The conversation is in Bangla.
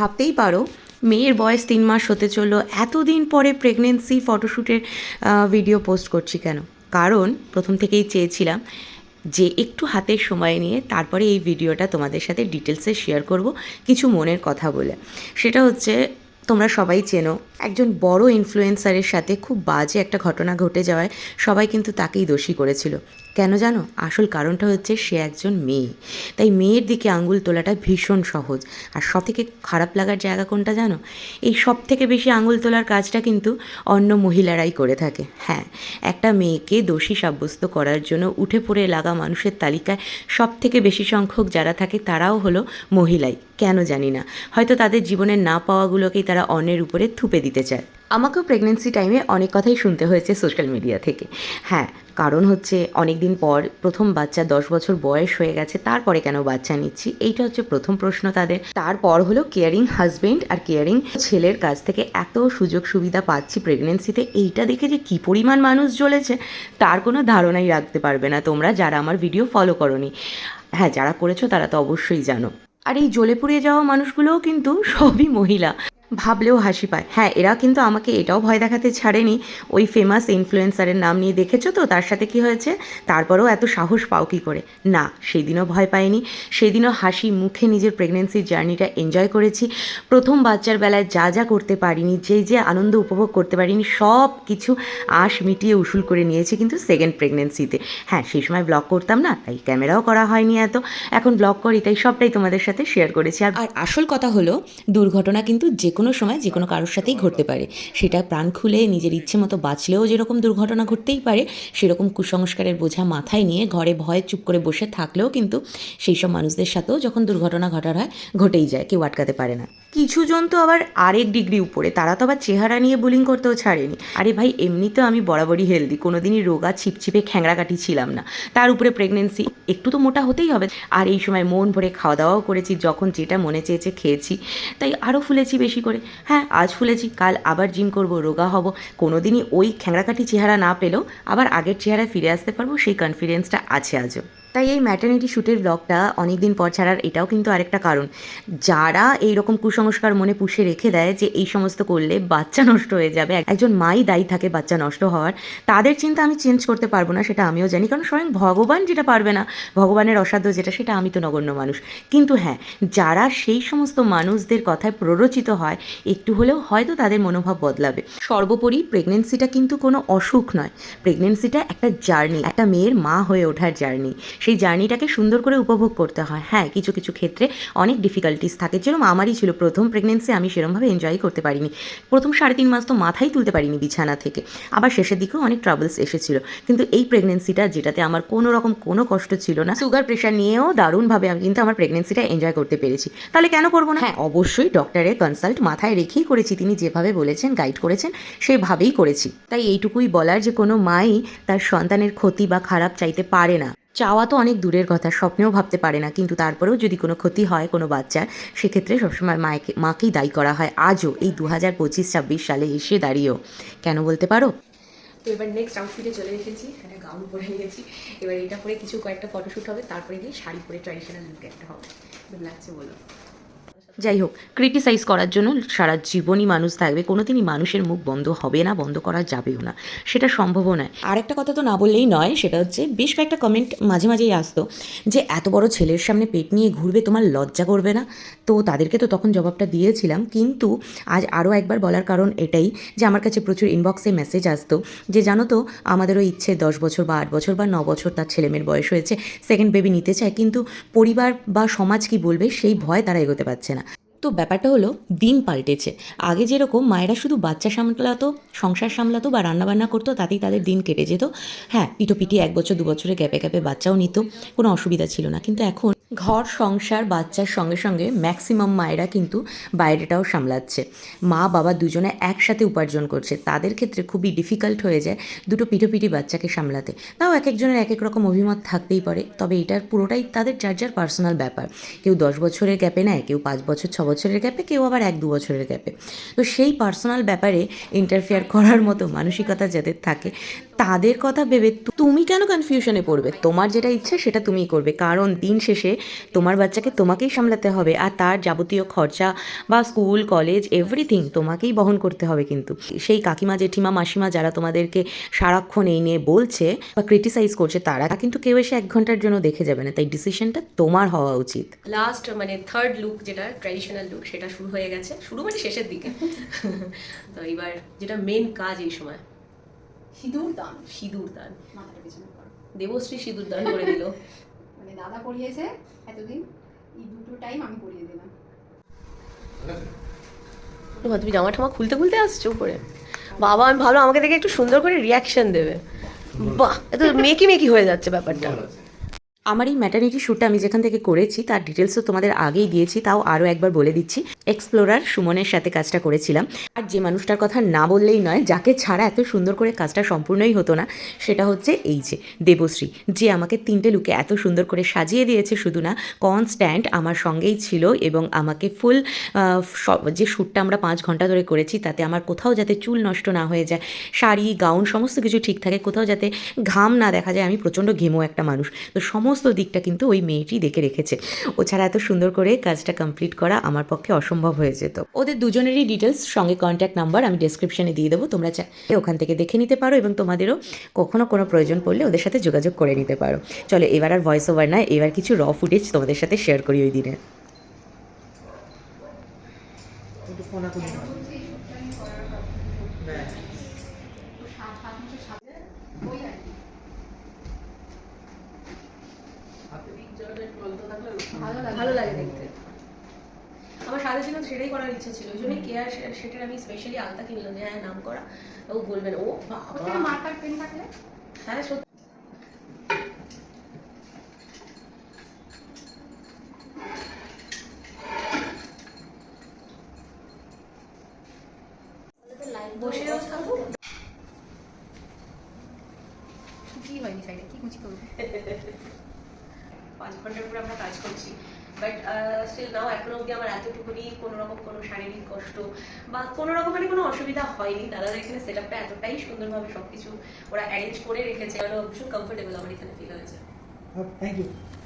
ভাবতেই পারো, মেয়ের বয়স তিন মাস হতে চলল, এতদিন পরে প্রেগনেন্সি ফটোশ্যুটের ভিডিও পোস্ট করছি কেন? কারণ প্রথম থেকেই চেয়েছিলাম যে একটু হাতের সময় নিয়ে তারপরে এই ভিডিওটা তোমাদের সাথে ডিটেলসে শেয়ার করব, কিছু মনের কথা বলে। সেটা হচ্ছে, তোমরা সবাই চেনো একজন বড় ইনফ্লুয়েন্সারের সাথে খুব বাজে একটা ঘটনা ঘটে যাওয়ায় সবাই কিন্তু তাকেই দোষী করেছিল। কেন জানো? আসল কারণটা হচ্ছে সে একজন মেয়ে। তাই মেয়ের দিকে আঙুল তোলাটা ভীষণ সহজ। আর সব থেকে খারাপ লাগার জায়গা কোনটা জানো? এই সব থেকে বেশি আঙুল তোলার কাজটা কিন্তু অন্য মহিলারাই করে থাকে। হ্যাঁ একটা মেয়েকে দোষী সাব্যস্ত করার জন্য উঠে পড়ে লাগা মানুষের তালিকায় সব থেকে বেশি সংখ্যক যারা থাকে তারাও হলো মহিলাই। কেন জানি না। হয়তো তাদের জীবনের না পাওয়াগুলোকেই তারা অন্যের উপরে থুপে দিতে চায়। আমাকেও প্রেগনেন্সি টাইমে অনেক কথাই শুনতে হয়েছে সোশ্যাল মিডিয়া থেকে। হ্যাঁ কারণ হচ্ছে অনেক দিন পর প্রথম বাচ্চা দশ বছর বয়স হয়ে গেছে, তারপরে কেন বাচ্চা নিচ্ছি? এইটা হচ্ছে প্রথম প্রশ্ন তাদের। তারপর হলো কেয়ারিং হাজবেন্ড আর কেয়ারিং ছেলের কাছ থেকে এত সুযোগ সুবিধা পাচ্ছি প্রেগনেন্সিতে এইটা দেখে যে কী পরিমাণ মানুষ জ্বলেছে, তার কোনো ধারণাই রাখতে পারবে না তোমরা, যারা আমার ভিডিও ফলো করনি। হ্যাঁ যারা করেছ তারা তো অবশ্যই জানো। আর এই জ্বলে পুড়িয়ে যাওয়া মানুষগুলোও কিন্তু সবই মহিলা। ভাবলেও হাসি পায়। হ্যাঁ এরা কিন্তু আমাকে এটাও ভয় দেখাতে ছাড়েনি। ওই ফেমাস ইনফ্লুয়েন্সারের নাম নিয়ে দেখেছ তো? তার সাথে কি হয়েছে? তারপরেও এত সাহস পাও কী করে? না, সেদিনও ভয় পাইনি। সেদিনও হাসি, মুখে নিজের প্রেগনেন্সির জার্নিটা এনজয় করেছি। প্রথম বাচ্চার বেলায় যা যা করতে পারিনি, যে যে আনন্দ উপভোগ করতে পারিনি, সব কিছু আশ মিটিয়ে উসুল করে নিয়েছি কিন্তু সেকেন্ড প্রেগনেন্সিতে হ্যাঁ সেই সময় ব্লগ করতাম না, তাই ক্যামেরাও করা হয়নি এত। এখন ব্লগ করি, তাই সবটাই তোমাদের সাথে শেয়ার করেছি। আর আসল কথা হলো, দুর্ঘটনা কিন্তু যে কোনো সময় যে কোনো কারোর সাথেই ঘটতে পারে। সেটা প্রাণ খুলে নিজের ইচ্ছে মতো বাঁচলেও যেরকম দুর্ঘটনা ঘটতেই পারে, সেরকম কুসংস্কারের বোঝা মাথায় নিয়ে ঘরে ভয়ে চুপ করে বসে থাকলেও কিন্তু সেই সব মানুষদের সাথেও যখন দুর্ঘটনা ঘটার হয়, ঘটেই যায়, কেউ আটকাতে পারে না। কিছু জন তো আবার আরেক ডিগ্রি উপরে, তারা তো আবার চেহারা নিয়ে বুলিং করতেও ছাড়েনি। আরে ভাই এমনিতেও আমি বরাবরই হেলদি কোনোদিনই রোগা ছিপছিপে খ্যাংরাকাটি ছিলাম না। তার উপরে প্রেগনেন্সি একটু তো মোটা হতেই হবে। আর এই সময় মন ভরে খাওয়া দাওয়াও করেছি, যখন যেটা মনে চেয়েছে খেয়েছি। তাই আরও ফুলেছি বেশি করে। হ্যাঁ আজ ফুলেছি, কাল আবার জিম করব, রোগা হব। কোনো দিনই ওই খ্যাংরাকাটি চেহারা না পেলেও আবার আগের চেহারায় ফিরে আসতে পারব, সেই কনফিডেন্সটা আছে আজও। তাই এই ম্যাটার্নিটি শ্যুটের ব্লগটা অনেক দিন পর ছাড়ার এটাও কিন্তু আরেকটা কারণ। যারা এই রকম কুসংস্কার মনে পুষে রেখে দেয় যে এই সমস্ত করলে বাচ্চা নষ্ট হয়ে যাবে, একজন মাই দায়ী থাকে বাচ্চা নষ্ট হওয়ার, তাদের চিন্তা আমি চেঞ্জ করতে পারব না, সেটা আমিও জানি। কারণ স্বয়ং ভগবান যেটা পারবে না, ভগবানের অসাধ্য যেটা, সেটা আমি তো নগণ্য মানুষ। কিন্তু হ্যাঁ যারা সেই সমস্ত মানুষদের কথায় প্ররোচিত হয়, একটু হলেও হয়তো তাদের মনোভাব বদলাবে। সর্বোপরি প্রেগনেন্সিটা কিন্তু কোনো অসুখ নয়। প্রেগনেন্সিটা একটা জার্নি একটা মেয়ের মা হয়ে ওঠার জার্নি সেই জার্নিটাকে সুন্দর করে উপভোগ করতে হয়। হ্যাঁ কিছু কিছু ক্ষেত্রে অনেক ডিফিকাল্টিস থাকে। যেরকম আমারই ছিল প্রথম প্রেগনেন্সি আমি সেরকমভাবে এনজয় করতে পারিনি। প্রথম সাড়ে তিন মাস তো মাথাই তুলতে পারিনি বিছানা থেকে। আবার শেষের দিকেও অনেক ট্রাভেলস এসেছিল। কিন্তু এই প্রেগনেন্সিটা যেটাতে আমার কোনো রকম কোনো কষ্ট ছিল না সুগার প্রেশার নিয়েও দারুণভাবে আমি কিন্তু আমার প্রেগনেন্সিটা এনজয় করতে পেরেছি। তাহলে কেন করব না? হ্যাঁ অবশ্যই ডক্টরের কনসাল্ট মাথায় রেখেই করেছি। তিনি যেভাবে বলেছেন গাইড করেছেন, সেভাবেই করেছি। তাই এইটুকুই বলার যে কোনো মাই তার সন্তানের ক্ষতি বা খারাপ চাইতে পারে না। চাওয়া তো অনেক দূরের কথা, স্বপ্নেও ভাবতে পারে না। কিন্তু তারপরেও যদি কোনো ক্ষতি হয় কোনো বাচ্চার, সেক্ষেত্রে সবসময় মাকে মাকেই দায়ী করা হয়। আজও এই দু হাজার পঁচিশ ছাব্বিশ সালে এসে দাঁড়িয়েও। কেন বলতে পারো? তো এবার নেক্সট আউটফিটে চলে এসেছি। এখানে গাউন পরে গেছি। এবার এটা পরে কিছু কয়েকটা ফটোশ্যুট হবে। তারপরে গিয়ে শাড়ি পরে ট্র্যাডিশনাল লুক একটা হবে। লাগছে বলো? যাই হোক ক্রিটিসাইজ করার জন্য সারা জীবনই মানুষ থাকবে, কোনোদিনই মানুষের মুখ বন্ধ হবে না, বন্ধ করা যাবেও না। সেটা সম্ভবও নয়। আর একটা কথা তো না বললেই নয়, সেটা হচ্ছে বেশ কয়েকটা কমেন্ট মাঝে মাঝেই আসতো যে, এত বড় ছেলের সামনে পেট নিয়ে ঘুরবে, তোমার লজ্জা করবে না? তো তাদেরকে তো তখন জবাবটা দিয়েছিলাম, কিন্তু আজ আরও একবার বলার কারণ এটাই যে, আমার কাছে প্রচুর ইনবক্সে মেসেজ আসতো যে, জানো তো আমাদেরও ইচ্ছে দশ বছর বা আট বছর বা ন বছর তার ছেলেমেয়ের বয়স হয়েছে সেকেন্ড বেবি নিতে চায়, কিন্তু পরিবার বা সমাজ কি বলবে, সেই ভয় তারা এগোতে পারছে না। তো ব্যাপারটা হলো, দিন পাল্টেছে। আগে যেরকম মায়েরা শুধু বাচ্চা সামলাতো, সংসার সামলাতো বা রান্নাবান্না করতো, তাতেই তাদের দিন কেটে যেত। হ্যাঁ পিঠোপিঠি এক বছর, দু বছরে গ্যাপে গ্যাপে বাচ্চাও নিত, কোনো অসুবিধা ছিল না। কিন্তু এখন ঘর, সংসার, বাচ্চার সঙ্গে সঙ্গে ম্যাক্সিমাম মায়েরা কিন্তু বাইরেটাও সামলাচ্ছে। মা, বাবা দুজনে একসাথে উপার্জন করছে। তাদের ক্ষেত্রে খুবই ডিফিকাল্ট হয়ে যায় দুটো পিঠোপিঠি বাচ্চাকে সামলাতে। তাও এক একজনের এক এক রকম অভিমত থাকতেই পারে, তবে এটার পুরোটাই তাদের যার যার পার্সোনাল ব্যাপার। কেউ দশ বছরের গ্যাপে নেয়, কেউ পাঁচ বছর, ছ বছরের গ্যাপে কেউ আবার এক দু বছরের গ্যাপে তো সেই পার্সোনাল ব্যাপারে ইন্টারফেয়ার করার মতো মানসিকতা যাদের থাকে তাদের কথা ভেবে তুমি কেন কনফিউশনে পড়বে? তোমার যেটা ইচ্ছা সেটা তুমিই করবে। কারণ দিন শেষে তোমার বাচ্চাকে তোমাকেই সামলাতে হবে আর তার যাবতীয় খরচা বা স্কুল কলেজ এভরিথিং তোমাকেই বহন করতে হবে কিন্তু। সেই কাকিমা জেঠিমা মাসিমা যারা তোমাদেরকে সারাক্ষণ এই নিয়ে বলছে বা ক্রিটিসাইজ করছে তারা কিন্তু কেউ এসে এক ঘণ্টার জন্য দেখে যাবে না। তাই ডিসিশনটা তোমার হওয়া উচিত। লাস্ট মানে থার্ড লুক যেটা ট্র্যাডিশনাল লুক সেটা শুরু হয়ে গেছে। শুরু মানে শেষের দিকে। তো এবার যেটা মেন কাজ এই সময়। সিঁদুর দান। সিঁদুর দান। মাথাটা পেছনে দেবশ্রী সিঁদুর দান করে দিল। মানে দাদা পড়িয়েছে এতদিন এই দুটো টাইম আমি পড়িয়ে দিলাম। তুমি জামা ঠামা খুলতে খুলতে আসছো উপরে। বাবা আমি ভাবলাম আমাকে দেখে একটু সুন্দর করে রিয়াকশন দেবে। বাহ এত মেকি মেকি হয়ে যাচ্ছে ব্যাপারটা। আমার এই ম্যাটার্নিটি শ্যুটটা আমি যেখান থেকে করেছি, তার ডিটেলসও তোমাদের আগেই দিয়েছি, তাও আরও একবার বলে দিচ্ছি। এক্সপ্লোরার সুমনের সাথে কাজটা করেছিলাম। আর যে মানুষটার কথা না বললেই নয়, যাকে ছাড়া এত সুন্দর করে কাজটা সম্পূর্ণই হতো না, সেটা হচ্ছে এই যে দেবশ্রী। যে আমাকে তিনটে লুকে এত সুন্দর করে সাজিয়ে দিয়েছে, শুধু না কনস্ট্যান্ট আমার সঙ্গেই ছিল এবং আমাকে ফুল যে শ্যুটটা আমরা পাঁচ ঘণ্টা ধরে করেছি, তাতে আমার কোথাও যাতে চুল নষ্ট না হয়ে যায়, শাড়ি গাউন সমস্ত কিছু ঠিক থাকে, কোথাও যাতে ঘাম না দেখা যায়, আমি প্রচণ্ড ঘেমো একটা মানুষ। তো সমস্ত দিকটা কিন্তু ওই মেয়েটি দেখে রেখেছে। ও ছাড়া এত সুন্দর করে কাজটা কমপ্লিট করা আমার পক্ষে অসম্ভব হয়ে যেত। ওদের দুজনেরই ডিটেলস সঙ্গে কন্ট্যাক্ট নাম্বার আমি ডেসক্রিপশনে দিয়ে দেবো। তোমরা চাইলে ওখান থেকে দেখে নিতে পারো এবং তোমাদেরও কখনো কোনো প্রয়োজন পড়লে ওদের সাথে যোগাযোগ করে নিতে পারো। চলো এবার আর ভয়েস ওভার নয় এবার কিছু র ফুটেজ তোমাদের সাথে শেয়ার করি ওই দিনের সাত ওই আর কি। ভালো লাগে। ভালো লাগে দেখতে। আমার সাথে ছিল সেটাই করার ইচ্ছা ছিল। ওই জন্য কেয়ার সেটার আমি স্পেশালি আলতা কিনলাম যে হ্যাঁ নাম করা। ও বলবেন ও বাবা মার্কার পেন থাকলে? হ্যাঁ সত্যি। বসেও থাকো কি হয়নি সাইডে কি কুচি করব? পাঁচ ঘণ্টার উপরে আমরা কাজ করছি। বাট স্টিল নাও এখনও অবধি আমার এতটুকুনি কোনো রকম কোনো শারীরিক কষ্ট বা কোনো রকম মানে কোনো অসুবিধা হয়নি। দাদাদের এখানে সেট আপটা এতটাই সুন্দরভাবে সব কিছু ওরা অ্যারেঞ্জ করে রেখেছে। ভীষণ কমফোর্টেবল আমার এখানে ফিল হয়েছে। থ্যাংক ইউ চল, টাটা।